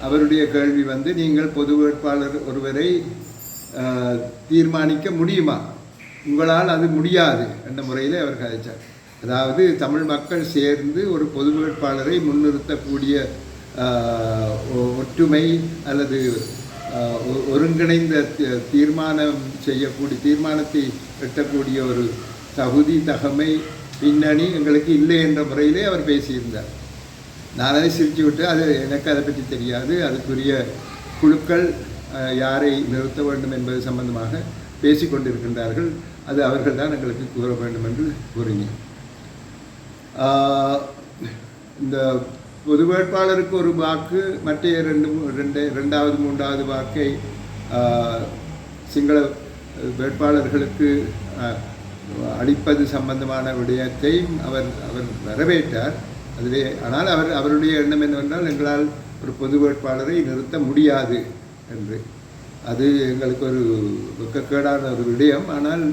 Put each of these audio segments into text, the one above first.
அவருடைய கேள்வி வந்து நீங்கள் பொது வேட்பாளர் ஒருவரை தீர்மானிக்க முடியுமா? உங்களால் அது முடியாது என்ற முறையில் அவர் கதைச்சார் அதாவது தமிழ் மக்கள் சேர்ந்து ஒரு பொது வேட்பாளரை முன்னிறுத்தக்கூடிய ஒ- ஒற்றுமை அல்லது ஒருங்கிணைந்த தீர்மானம் செய்யக்கூடிய தீர்மானத்தை எட்டக்கூடிய ஒரு தகுதி தகமை பின்னணி எங்களுக்கு இல்லை என்ற முறையிலே அவர் பேசியிருந்தார். நானே சிரித்து விட்டு அது எனக்கு அதை பற்றி தெரியாது. அதுக்குரிய குழுக்கள் யாரை நிறுத்த வேண்டும் என்பது சம்பந்தமாக பேசிக்கொண்டிருக்கின்றார்கள் அது அவர்கள் தான் எங்களுக்கு கூற வேண்டும் என்று கூறினேன். இந்த பொது வேட்பாளருக்கு ஒரு வாக்கு மற்ற ரெண்டு ரெண்டு ரெண்டாவது மூன்றாவது வாக்கை சிங்கள வேட்பாளர்களுக்கு அளிப்பது சம்பந்தமான விடயத்தையும் அவர் அவர் வரவேற்றார். அதுவே ஆனால் அவர் அவருடைய எண்ணம் என்னவென்றால் எங்களால் ஒரு பொது வேட்பாளரை நிறுத்த முடியாது என்று. அது எங்களுக்கு ஒரு வெக்கக்கேடான ஒரு விடயம். ஆனால்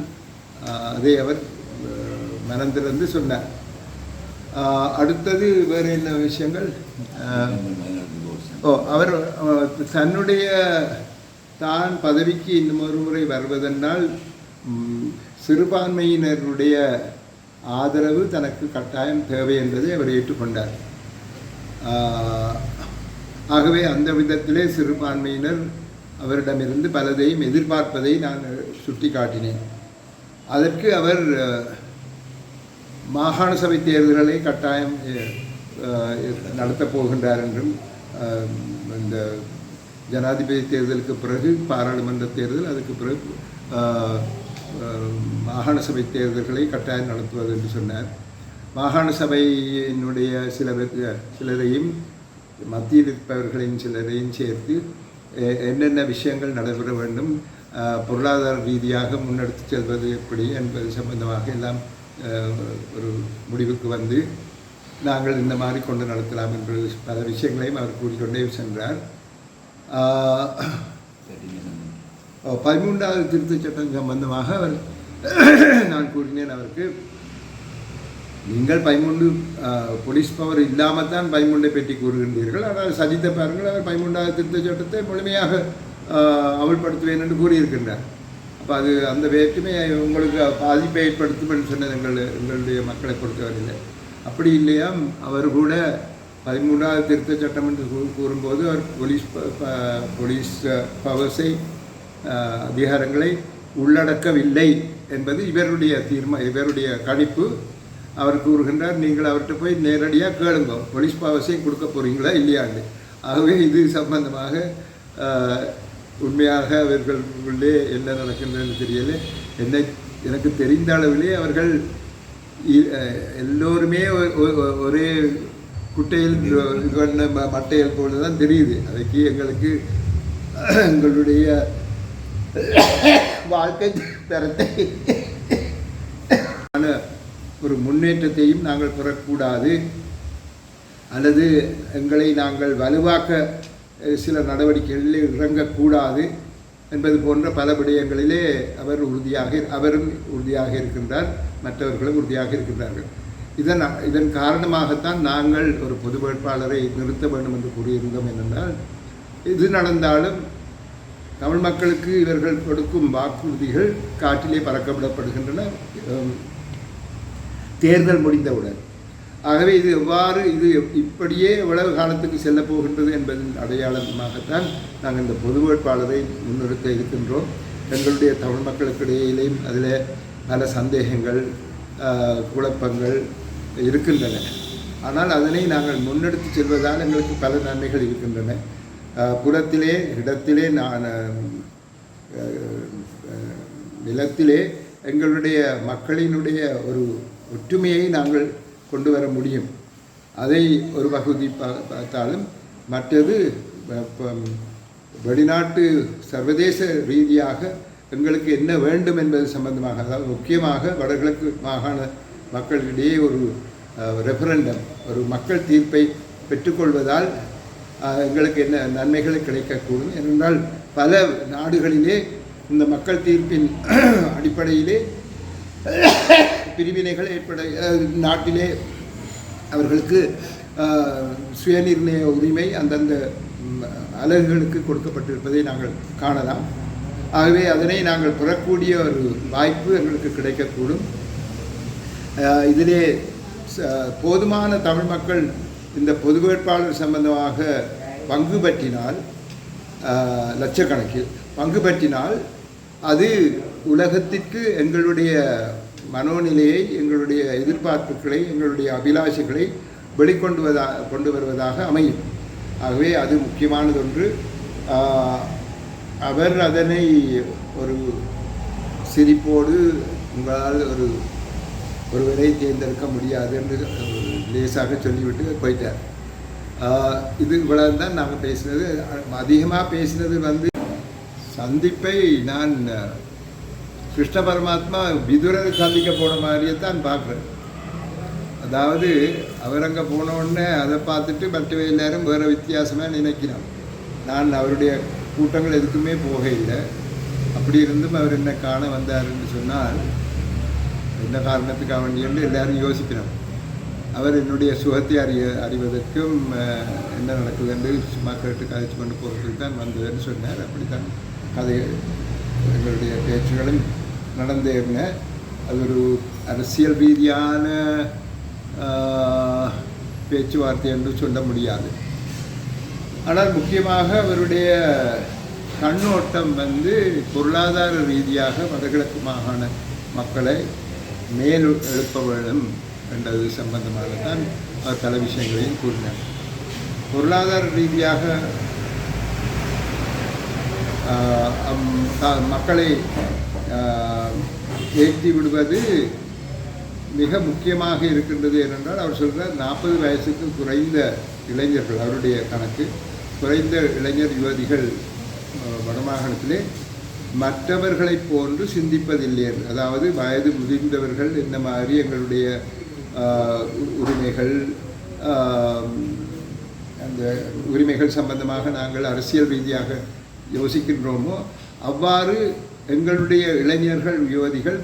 அதை அவர் ஆஹ், மனம் திறந்து சொன்னார். அடுத்தது வேறு என்ன விஷயங்கள்? ஓ அவர் தன்னுடைய தான் பதவிக்கு இன்னும் ஒரு முறை வருவதென்றால் சிறுபான்மையினருடைய ஆதரவு தனக்கு கட்டாயம் தேவை என்பதை அவர் ஏற்றுக்கொண்டார். ஆஹ், ஆகவே அந்த விதத்திலே சிறுபான்மையினர் அவரிடமிருந்து பலதையும் எதிர்பார்ப்பதை நான் சுட்டி காட்டினேன். அதற்கு அவர் அஹ், மாகாண சபை தேர்தல்களை கட்டாயம் அஹ், நடத்தப் போகின்றார் என்றும் அஹ், இந்த ஜனாதிபதி தேர்தலுக்கு பிறகு பாராளுமன்ற தேர்தல் அதுக்கு பிறகு மாகாண சபை தேர்தல்களை கட்டாயம் நடத்துவது என்று சொன்னார். மாகாண சபையினுடைய சில சிலரையும் மத்தியில் இருப்பவர்களின் சிலரையும் சேர்த்து என்னென்ன விஷயங்கள் நடைபெற வேண்டும் பொருளாதார ரீதியாக முன்னெடுத்து செல்வது எப்படி என்பது சம்பந்தமாக எல்லாம் ஒரு முடிவுக்கு வந்து நாங்கள் இந்த மாதிரி கொண்டு நடத்தலாம் என்று பல விஷயங்களையும் அவர் கூறிக்கொண்டே சென்றார். பதிமூன்றாவது திருத்தச் சட்டம் சம்பந்தமாக அவர் நான் கூறினேன் அவருக்கு. நீங்கள் பதிமூன்று போலீஸ் பவர் இல்லாமல் தான் பதிமூன்றை பற்றி கூறுகின்றீர்கள். ஆனால் சஜித்த பாருங்கள் அவர் பதிமூன்றாவது திருத்தச் சட்டத்தை முழுமையாக ஆஹ், அமல்படுத்துவேன் என்று கூறியிருக்கின்றார். அப்போ அது அந்த வேற்றுமை உங்களுக்கு பாதிப்பை ஏற்படுத்தும் என்று சொன்னது எங்கள் எங்களுடைய மக்களை பொறுத்தவரையில். அப்படி இல்லையா அவர் கூட பதிமூன்றாவது திருத்தச் சட்டம் என்று கூறும்போது அவர் போலீஸ் போலீஸ் பவர்ஸை அதிகாரங்களை உள்ளடக்கவில்லை என்பது இவருடைய தீர்மா இவருடைய கணிப்பு. அவர் கூறுகின்றார் நீங்கள் அவர்கிட்ட போய் நேரடியாக கேளுங்க. போலீஸ் பாவசையும் கொடுக்க போறீங்களா இல்லையாண்டு ஆகவே இது சம்பந்தமாக உண்மையாக அவர்கள் உள்ளே என்ன நடக்கின்றதுன்னு தெரியல. என்ன எனக்கு தெரிந்த அளவிலே அவர்கள் எல்லோருமே ஒரே குட்டையில் மட்டையில் போல தான் தெரியுது. அதுக்கு எங்களுக்கு எங்களுடைய வாழ்க்கை தரத்தை. ஒரு முன்னேற்றத்தையும் நாங்கள் பெறக்கூடாது. அல்லது எங்களை நாங்கள் வலுவாக்க சில நடவடிக்கைகளில் இறங்கக்கூடாது என்பது போன்ற பல விடயங்களிலே அவர் உறுதியாக அவரும் உறுதியாக இருக்கின்றார். மற்றவர்களும் உறுதியாக இருக்கின்றார்கள். இதன் இதன் காரணமாகத்தான் நாங்கள் ஒரு பொது வேட்பாளரை நிறுத்த வேண்டும் என்று கூறியிருந்தோம். என்னென்றால் இது நடந்தாலும் தமிழ் மக்களுக்கு இவர்கள் கொடுக்கும் வாக்குறுதிகள் காற்றிலே பறக்கவிடப்படுகின்றன தேர்தல் முடிந்தவுடன். ஆகவே இது எவ்வாறு இது இப்படியே எவ்வளவு காலத்துக்கு செல்ல போகின்றது என்பதன் அடையாளமாகத்தான் நாங்கள் இந்த பொது வேட்பாளரை முன்னிறுத்த இருக்கின்றோம். எங்களுடைய தமிழ் மக்களுக்கு இடையிலேயும் அதில் பல சந்தேகங்கள் குழப்பங்கள் இருக்கின்றன. ஆனால் அதனை நாங்கள் முன்னெடுத்து செல்வதால் எங்களுக்கு பல நன்மைகள் இருக்கின்றன. புறத்திலே இடத்திலே நான் நிலத்திலே எங்களுடைய மக்களினுடைய ஒரு ஒற்றுமையை நாங்கள் கொண்டு வர முடியும். அதை ஒரு பகுதி பா- பார்த்தாலும் மற்றது வெளிநாட்டு சர்வதேச ரீதியாக எங்களுக்கு என்ன வேண்டும் என்பது சம்பந்தமாக அதாவது முக்கியமாக வடகிழக்கு மாகாண மக்களிடையே ஒரு ரெஃபரண்டம் ஒரு மக்கள் தீர்ப்பை பெற்றுக்கொள்வதால் எங்களுக்கு என்ன நன்மைகள் கிடைக்கக்கூடும். ஏனென்றால் பல நாடுகளிலே இந்த மக்கள் தீர்ப்பின் அடிப்படையிலே பிரிவினைகள் ஏற்பட நாட்டிலே அவர்களுக்கு சுயநிர்ணய உரிமை அந்தந்த அலகுகளுக்கு கொடுக்கப்பட்டிருப்பதை நாங்கள் காணலாம். ஆகவே அதனை நாங்கள் பெறக்கூடிய ஒரு வாய்ப்பு எங்களுக்கு கிடைக்கக்கூடும். இதிலே போதுமான தமிழ் மக்கள் இந்த பொது வேட்பாளர் சம்பந்தமாக பங்கு பற்றினால் லட்சக்கணக்கில் பங்கு பற்றினால் அது உலகத்திற்கு எங்களுடைய மனோநிலையை எங்களுடைய எதிர்பார்ப்புகளை எங்களுடைய அபிலாஷைகளை வெளிக்கொண்டு வதா கொண்டு வருவதாக அமையும். ஆகவே அது முக்கியமானதொன்று. அவர் அதனை ஒரு சிரிப்போடு உங்களால் ஒரு ஒருவரை தேர்ந்தெடுக்க முடியாது என்று லேசாக சொல்லிவிட்டு போயிட்டார். இது இவ்வளவு தான் நாங்கள் பேசினது. அதிகமாக பேசினது வந்து சந்திப்பை நான் கிருஷ்ண பரமாத்மா விதுரரை சந்திக்க போன மாதிரியே தான் பார்க்குறேன். அதாவது அவர் அங்கே போன உடனே அதை பார்த்துட்டு மற்ற எல்லாரும் வேறு வித்தியாசமாக நினைக்கிறான். நான் அவருடைய கூட்டங்கள் எதுக்குமே போக இல்லை அப்படி இருந்தும் அவர் என்ன காண வந்தாருன்னு சொன்னால் என்ன காரணத்துக்காக வேண்டியன்னு எல்லாரும் யோசிக்கிறோம் அவர் என்னுடைய சுகத்தை அறிய அறிவதற்கும் என்ன நடக்குது என்று சும்மா கேட்டு கதைச்சு கொண்டு போகிறதுக்கு தான் வந்ததுன்னு சொன்னார். அப்படித்தான் கதை எங்களுடைய பேச்சுகளும் நடந்தேறின அது ஒரு அரசியல் ரீதியான பேச்சுவார்த்தை என்று சொல்ல முடியாது. ஆனால் முக்கியமாக அவருடைய கண்ணோட்டம் வந்து பொருளாதார ரீதியாக வடகிழக்கு மாகாண மக்களை மேல் எழுப்ப வேண்டும். என்றது சம்பந்தமாக தான் அவர் பல விஷயங்களையும் கூறினார். பொருளாதார ரீதியாக ஆஹ், மக்களை ஏற்றி விடுவது மிக முக்கியமாக இருக்கின்றது ஏனென்றால் அவர் சொல்கிறார் நாற்பது வயசுக்கு குறைந்த இளைஞர்கள் அவருடைய கணக்கு குறைந்த இளைஞர் யுவதிகள் வடமாகாணத்திலே மற்றவர்களைப் போன்று சிந்திப்பதில்லை. அதாவது வயது முதிர்ந்தவர்கள் இந்த மாதிரி எங்களுடைய உரிமைகள் அந்த உரிமைகள் சம்பந்தமாக நாங்கள் அரசியல் ரீதியாக யோசிக்கின்றோமோ அவ்வாறு எங்களுடைய இளைஞர்கள் யுவதிகள்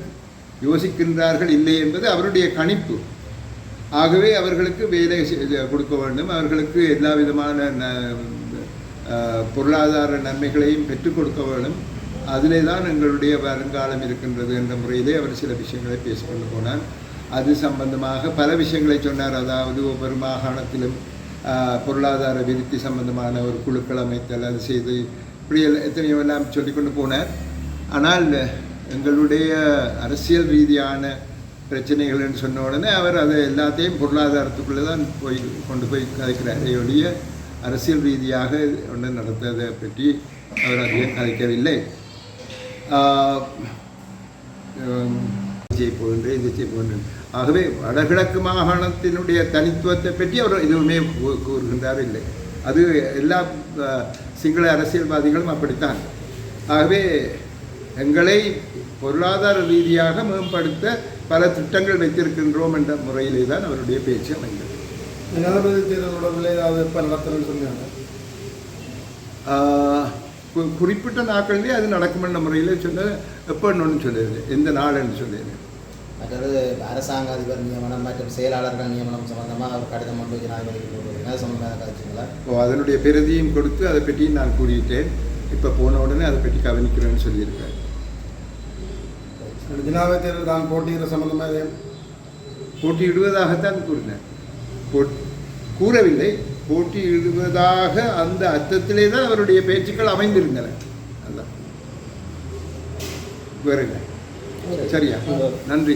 யோசிக்கின்றார்கள் இல்லை என்பது அவருடைய கணிப்பு. ஆகவே அவர்களுக்கு வேலை கொடுக்க வேண்டும். அவர்களுக்கு எல்லா விதமான ந- பொருளாதார நன்மைகளையும் பெற்றுக் கொடுக்க வேண்டும். அதிலே தான் எங்களுடைய வருங்காலம் இருக்கின்றது என்ற முறையிலே அவர் சில விஷயங்களை பேசிக்கொண்டு போனார். அது சம்பந்தமாக பல விஷயங்களை சொன்னார். அதாவது ஒவ்வொரு மாகாணத்திலும் பொருளாதார விருத்தி சம்பந்தமான ஒரு குழுக்கள் அமைத்தல் அது செய்து இப்படி எத்தனையோ எல்லாம் சொல்லிக்கொண்டு போனார். ஆனால் எங்களுடைய அரசியல் ரீதியான பிரச்சனைகள் என்று சொன்ன உடனே அவர் அதை எல்லாத்தையும் பொருளாதாரத்துக்குள்ளே தான் போய் கொண்டு போய் கதைக்கிறார் ஒழிய அரசியல் ரீதியாக ஒன்று நடத்ததை பற்றி அவர் அதிகம் கதைக்கவில்லை. ஆஹ், ஹம், செய்ய போகின்றேன் இதை செய்ய போகின்றேன் ஆகவே வடகிழக்கு மாகாணத்தினுடைய தனித்துவத்தை பற்றி அவர் எதுவுமே கூறுகின்றார் இல்லை அது எல்லா சிங்கள அரசியல்வாதிகளும் அப்படித்தான். ஆகவே எங்களை பொருளாதார ரீதியாக மேம்படுத்த பல திட்டங்கள் வைத்திருக்கின்றோம் என்ற முறையிலே தான் அவருடைய பேச்சு அமைந்தது. ஜனாதிபதி தேர்தல் தொடர்பில் ஏதாவது இப்போ நடத்தணும்னு சொன்னாங்க? குறிப்பிட்ட நாட்களிலே அது நடக்கும் என்ற முறையில் சொன்ன எப்போன்னு சொல்லியது எந்த நாள்னு சொல்லியது மற்றது அரசாங்க அதிபர் நியமனம் மற்றும் செயலாளர்கள் நியமனம் சம்பந்தமாக அவர் கடிதம் ஒன்று ஜனாதிபதிக்கு அது சம்பந்தமாக கதைச்சிங்களா ஓ அதனுடைய பிரதியும் கொடுத்து அதை பற்றி நான் கூறிட்டேன். இப்போ போன உடனே அதை பற்றி கவனிக்கிறேன்னு சொல்லியிருக்கேன் ஜனாதிபதி தேர்தல் தான் போட்டியிட சம்பந்தமாக போட்டியிடுவதாகத்தான் கூறினேன் போட்- கூறவில்லை. போட்டியிடுவதாக அந்த அர்த்தத்திலே தான் அவருடைய பேச்சுக்கள் அமைந்திருந்தன. வேற இல்லை சரியா? நன்றி.